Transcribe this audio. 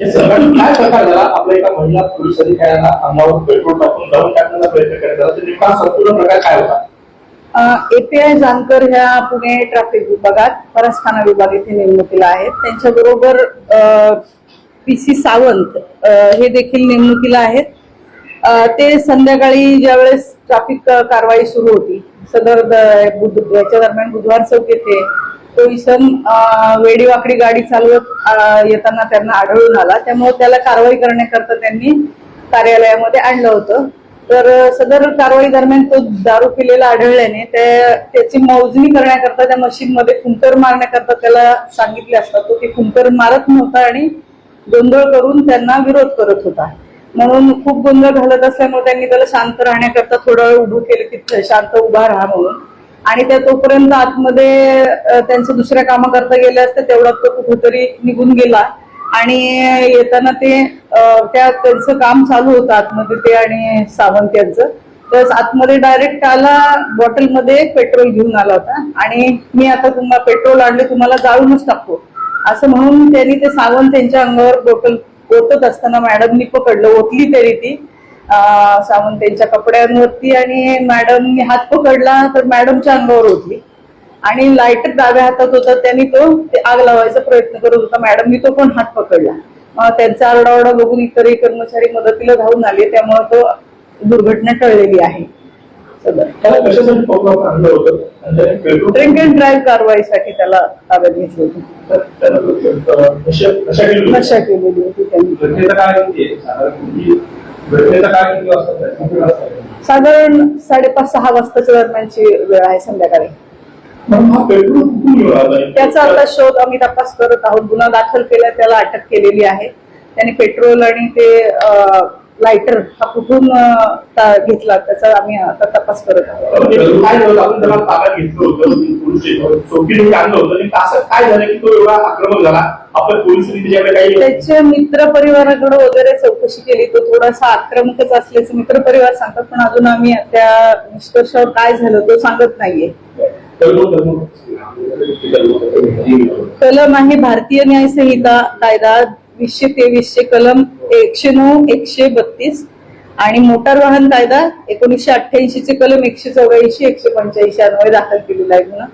काय प्रकार झाला? आपल्या एका महिला पोलीस अंगावर पेट्रोल टाकून जाऊन टाकण्याचा प्रयत्न नेमका संपूर्ण प्रकार काय होता? एपीआय जानकर ह्या पुणे ट्रॅफिक विभागात परस्थाना विभाग येथे नेमणुकीला आहेत. त्यांच्याबरोबर पी सी सावंत हे देखील नेमणुकीला आहेत. ते संध्याकाळी ज्यावेळेस ट्रॅफिक कारवाई सुरू होती सदर याच्या दरम्यान बुधवार चौक येथे तो इसम वेडीवाकडी गाडी चालवत येताना त्यांना आढळून आला. त्यामुळे त्याला कारवाई करण्याकरता त्यांनी कार्यालयामध्ये आणलं होतं. तर सदर कारवाई दरम्यान तो दारू पिलेला आढळल्याने त्याची मोजणी करण्याकरता त्या मशीन मध्ये फुंकर मारण्याकरता त्याला सांगितले असता तो ते फुंकर मारत नव्हता आणि गोंधळ करून त्यांना विरोध करत होता. म्हणून खूप गोंधळ घालत असल्यामुळे त्यांनी त्याला शांत राहण्याकरता थोडा वेळ उभं केलं की शांत उभा राहा म्हणून. आणि त्या तोपर्यंत आतमध्ये त्यांचं दुसऱ्या कामं करता गेले असते तेवढा तो कुठेतरी निघून गेला. आणि येताना ते त्या त्यांचं काम चालू होतं आतमध्ये ते आणि सावंत यांचं. तर आतमध्ये डायरेक्ट आला बॉटलमध्ये पेट्रोल घेऊन आला होता. आणि मी आता तुम्हाला पेट्रोल आणले तुम्हाला जाळूनच टाकतो. असं म्हणून त्यांनी ते सावंत त्यांच्या अंगावर बॉटल ओतत असताना मॅडमनी पकडलं ओतली तरी ती. अं, सावंत त्यांच्या कपड्यांवरती आणि मॅडमनी हात पकडला तर मॅडमच्या अंगावर ओतली आणि लायटर डाव्या हातात होता त्यांनी तो ते आग लावायचा प्रयत्न करत होता. मॅडमनी तो पण हात पकडला. त्यांचा आरडाओरडा बघून इतरही कर्मचारी मदतीला धावून आले त्यामुळे तो दुर्घटना टळलेली आहे. होतं? ड्रिंक अँड ड्राईव्ह कारवाईसाठी त्याला ताब्यात घेतलं होतं. होती. नशा केलेली होती त्यांनी. साधारण साडेपाच सहा वाजताच्या दरम्यानची वेळ आहे संध्याकाळी. त्याचा आता शोध आम्ही तपास करत आहोत. गुन्हा दाखल केला त्याला अटक केलेली आहे. त्याने पेट्रोल आणि ते लायटर हा कुठून घेतला? त्याचा आम्ही आता तपास करत आहोत. म्हणजे त्याच्या मित्र परिवाराकडे वगैरे चौकशी केली. तो थोडासा आक्रमकच असल्याचं मित्र परिवार सांगतात पण अजून आम्ही त्या निष्कर्षावर काय झालं तो सांगत नाहीये. कलम आहे भारतीय न्याय संहिता कायदा वीसशे तेवीसशे कलम एकशे नऊ एकशे बत्तीस. आणि मोटार वाहन कायदा एकोणीसशे अठ्ठ्याऐंशी चे कलम एकशे चौऱ्याऐंशी एकशे पंच्याऐंशी अन्वये दाखल केलेला आहे म्हणून.